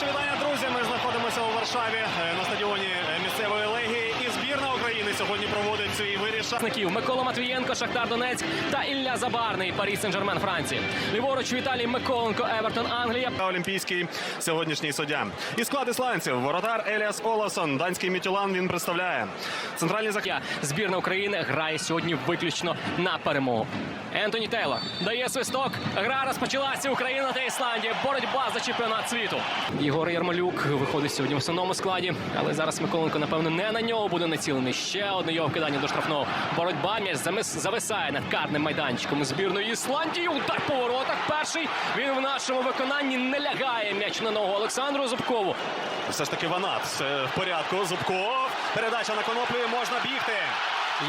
Наші вітання, друзі. Ми знаходимося у Варшаві е, на стадіоні е, місцевої легії. Збірна України сьогодні проводить свій вирішальний Микола Матвієнко, Шахтар Донецьк та Ілля Забарний, Парі Сен-Жермен, Франція. Ліворуч Віталій Миколенко, Евертон, Англія. олімпійський сьогоднішній суддя. І склад ісландців. Воротар Еліас Оласон. Данський Мітюлан він представляє. Центральний захист. Збірна України грає сьогодні виключно на перемогу. Ентоні Тейлор дає свисток. Гра розпочалася Україна та Ісландія. Боротьба за чемпіонат світу. Єгор Ярмолюк виходить сьогодні в основному складі, але зараз Миколенко, напевно, не на нього буде націлений. Ще одне його вкидання до штрафного. Боротьба м'яч зависає над карним майданчиком збірної Ісландії. Удар по воротах. Перший він в нашому виконанні не лягає м'яч на ногу Олександру Зубкову. Все ж таки Ванат. Все в порядку. Зубков. Передача на коноплі. Можна бігти.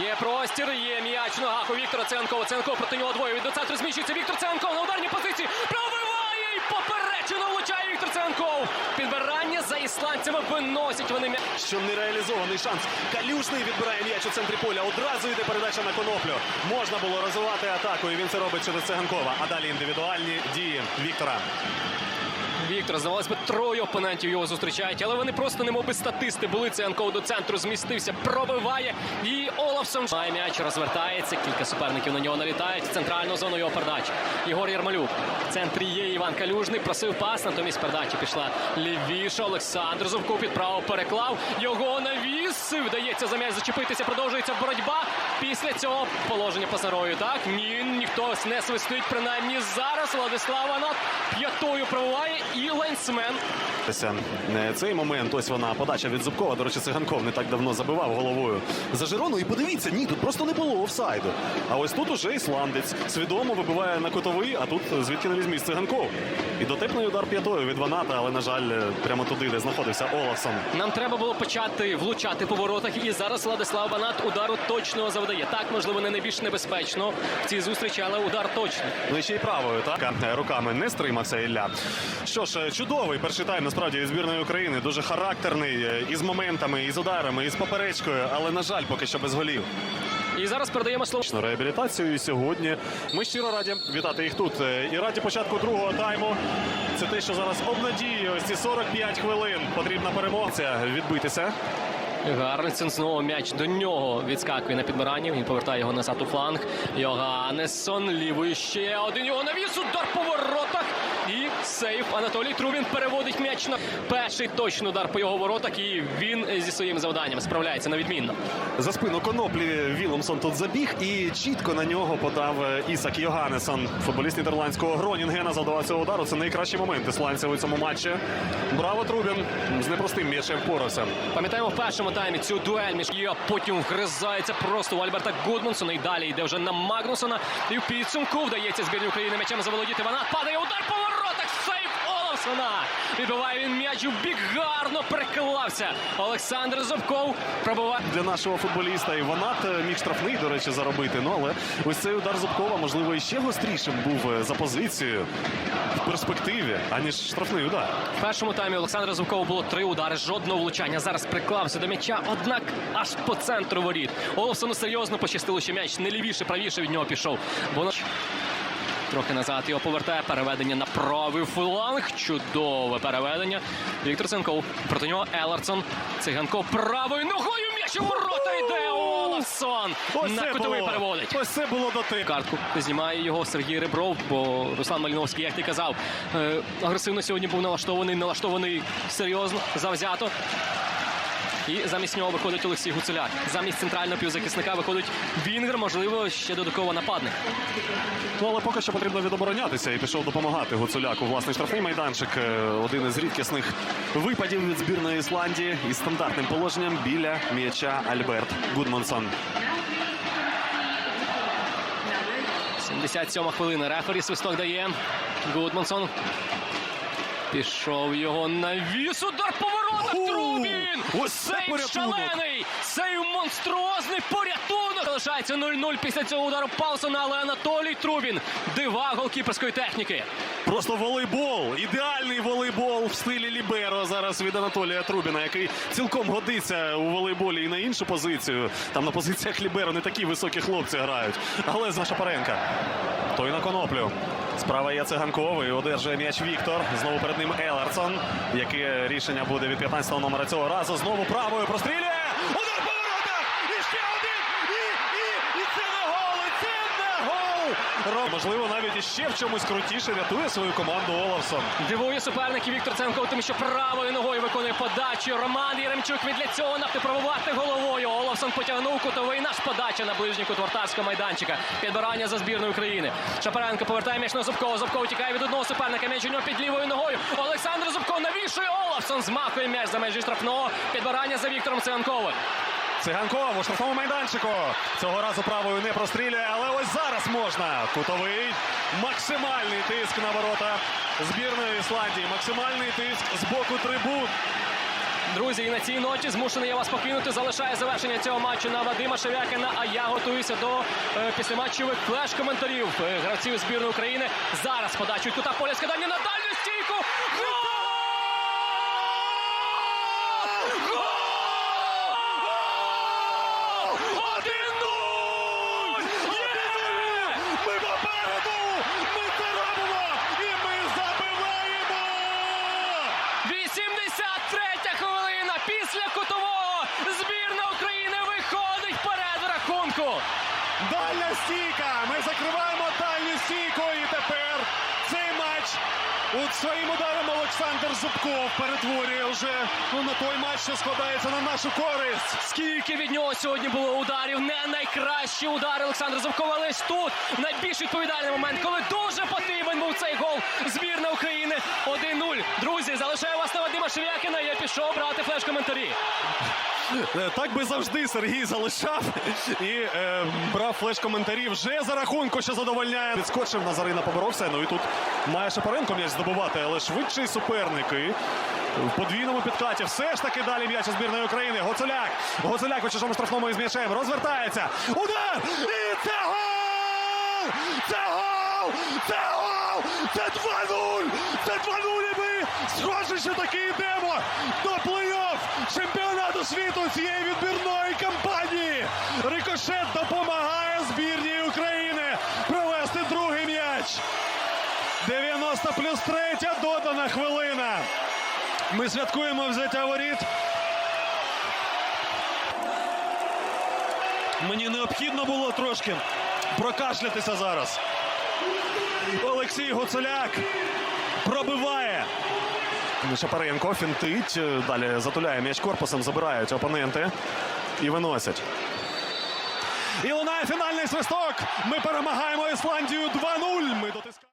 Є простір, є м'яч в ногах у Віктора Ценкова. Ценков проти нього двоє. Від до центру зміщується Віктор Ценков на ударній позиції. Пробиває і поперечину влучає Віктор Ценков. Підбирання за ісландцями виносять вони м'яч. Що нереалізований шанс. Калюшний відбирає м'яч у центрі поля. Одразу йде передача на коноплю. Можна було розвивати атаку, і він це робить через Циганкова. А далі індивідуальні дії Віктора. Віктор, здавалось би, троє опонентів його зустрічають, але вони просто немов би статисти були. Ценков до центру змістився, пробиває. І Олафсон має м'яч, розвертається. Кілька суперників на нього налітають. Центральну зону його передачі. Ігор Ярмолюк. В центрі є Іван Калюжний. Просив пас, натомість передача пішла лівіше. Олександр Зубков підправив, переклав. Його навіс. Вдається за м'яч зачепитися. Продовжується боротьба. Після цього положення пасарою. Так ні, ніхто не свистить. Принаймні зараз Владислав Анат п'ятою пробиває і лайнсмен. Е, Цей момент, ось вона подача від Зубкова. До речі, Циганков не так давно забивав головою за Жирону. І подивіться, ні, тут просто не було офсайду. А ось тут уже ісландець свідомо вибиває на котовий, а тут звідки не візьмісь Циганков. І дотепний удар п'ятою від Ваната, але на жаль, прямо туди, де знаходився Олафсон. Нам треба було почати влучати по воротах, і зараз Владислав Банат удару точного завдає. Так, можливо, не найбільш небезпечно в цій зустрічі, але удар точно. Ну і ще й правою, так руками не стримався Ілля. Що ж, е, чудовий перший тайм насправді від збірної України. Дуже характерний е, із моментами, із ударами, із поперечкою, але на жаль, поки що без голів. І зараз передаємо слово. Реабілітацію і сьогодні ми щиро раді вітати їх тут. Е, І раді початку другого тайму. Це те, що зараз обнадіює ось ці 45 хвилин. Потрібна перемога. Відбитися. Гарнсен знову м'яч до нього відскакує на підбиранні. Він повертає його назад у фланг. Йоганнесон лівою ще один його навіс. Удар по воротах. І сейф Анатолій Трубін переводить м'яч на перший точний удар по його воротах. І він зі своїм завданням справляється на відмінно. За спину коноплі Віломсон тут забіг і чітко на нього подав е, Ісак Йоганнесон. Футболіст нідерландського Гронінгена завдавав цього удару. Це найкращий момент ісландців у цьому матчі. Браво, Трубін! З непростим м'ячем впорався. Пам'ятаємо в першому таймі цю дуель між і потім вгризається просто у Альберта Гудмансона. І далі йде вже на Магнусона. І в підсумку вдається збірні України м'ячем заволодіти. Вона падає удар. Сейф Олафсона. Відбиває він м'яч у бік. Гарно приклався. Олександр Зубков пробиває. для нашого футболіста. І Ванат е, міг штрафний, до речі, заробити. Ну але ось цей удар Зубкова, можливо, іще гострішим був е, за позицією в перспективі, аніж штрафний удар. В першому таймі Олександра Зубкова було три удари, жодного влучання. Зараз приклався до м'яча, однак аж по центру воріт. Олафсону серйозно пощастило, що м'яч не лівіше, правіше від нього пішов. Воно трохи назад його повертає. Переведення на правий фланг. Чудове переведення. Віктор Ценков. Проти нього Еларсон. Циганков правою ногою м'яч у ворота йде. Олафсон на кутовий переводить. Ось це було до ти. Картку знімає його Сергій Ребров, бо Руслан Маліновський, як ти казав, е, агресивно сьогодні був налаштований, налаштований серйозно, завзято. І замість нього виходить Олексій Гуцуляк. Замість центрального півзахисника виходить Вінгер, можливо, ще додатково нападник. Ну, але поки що потрібно відоборонятися і пішов допомагати Гуцуляку. Власний штрафний майданчик. е, Один із рідкісних випадів від збірної Ісландії із стандартним положенням біля м'яча Альберт Гудмансон. 77 хвилина. Рефері свисток дає. Гудмансон. Пішов його навіс. Удар по воротах. Трубін! Ось це Сейв порятунок! шалений! Сейв монструозний порятунок! Залишається 0-0 після цього удару Паусона, але Анатолій Трубін. Дива голкіперської техніки. Просто волейбол, ідеальний волейбол в стилі Ліберо зараз від Анатолія Трубіна, який цілком годиться у волейболі і на іншу позицію. Там на позиціях Ліберо не такі високі хлопці грають. Але за Шапаренка. Той на коноплю. Справа є циганковою. одержує м'яч Віктор. Знову перед ним Елерсон. Яке рішення буде від 15-го номера цього разу? Знову правою прострілює. Удар по воротах! І ще один! І, і, і це не гол! І це не гол! Ром, можливо, навіть іще в чомусь крутіше рятує свою команду Олафсон. Дивує суперників Віктор Ценков, тим, що правою ногою виконує подачу. Роман Єремчук від для цього навти головою. Олафсон потягнув кутовий наш подача на ближній кут майданчика. Підбирання за збірну України. Шапаренко повертає м'яч на Зубкова. Зубков тікає від одного суперника. М'яч у нього під лівою ногою. Олександр Зубков навішує. Олафсон змахує м'яч за межі штрафного. Підбирання за Віктором Циганковим. Циганков у штрафному майданчику. Цього разу правою не прострілює, але ось зараз можна. Кутовий. Максимальний тиск на ворота збірної Ісландії. Максимальний тиск з боку трибун. Друзі, і на цій ноті змушений я вас покинути. Залишає завершення цього матчу на Вадима Шевякина. А я готуюся до е, післяматчевих флеш-коментарів е, гравців збірної України. Зараз подачу кута поля скидання на дальню стійку. Гол! Гол! Один-нуль! Є! Ми попереду! Ми це робимо! І ми забиваємо! 83 хвилина після кутового збірна України виходить вперед в рахунку. Дальня стійка! Ми закриваємо дальню стійку і тепер цей матч у своїм ударом Олександр Зубков перетворює вже ну, на той матч, що складається на нашу користь. Скільки від нього сьогодні було ударів? Не найкращі удари Олександра Зубкова. Але тут найбільш відповідальний момент, коли дуже потрібен був цей гол. Збірна України 1-0. Друзі, залишаю вас на Вадима Шевякіна. Я пішов брати флеш-коментарі. Е, Так би завжди Сергій залишав і е, брав флеш-коментарі вже за рахунку, що задовольняє. Підскочив Назарина поборовся. Ну і тут має Шапаренко м'яч здобувати, але швидший суперник. І в подвійному підкаті все ж таки далі м'яч у збірної України. Гоцуляк. Гоцуляк у чужому штрафному із м'ячем. Розвертається. Удар! І це гол! Це гол! Це гол! Це 2-0! Це 2-0! Схоже, що таки йдемо до плей-офф чемпіонату світу цієї відбірної кампанії. Рикошет допомагає збірній України провести другий м'яч. 90 плюс 3 додана хвилина. Ми святкуємо взяття воріт. Мені необхідно було трошки прокашлятися зараз. Олексій Гуцуляк пробиває. Шапаренко фінтить. Далі затуляє м'яч корпусом, забирають опоненти і виносять. І лунає фінальний свисток. Ми перемагаємо Ісландію 2-0. Ми дотискаємо.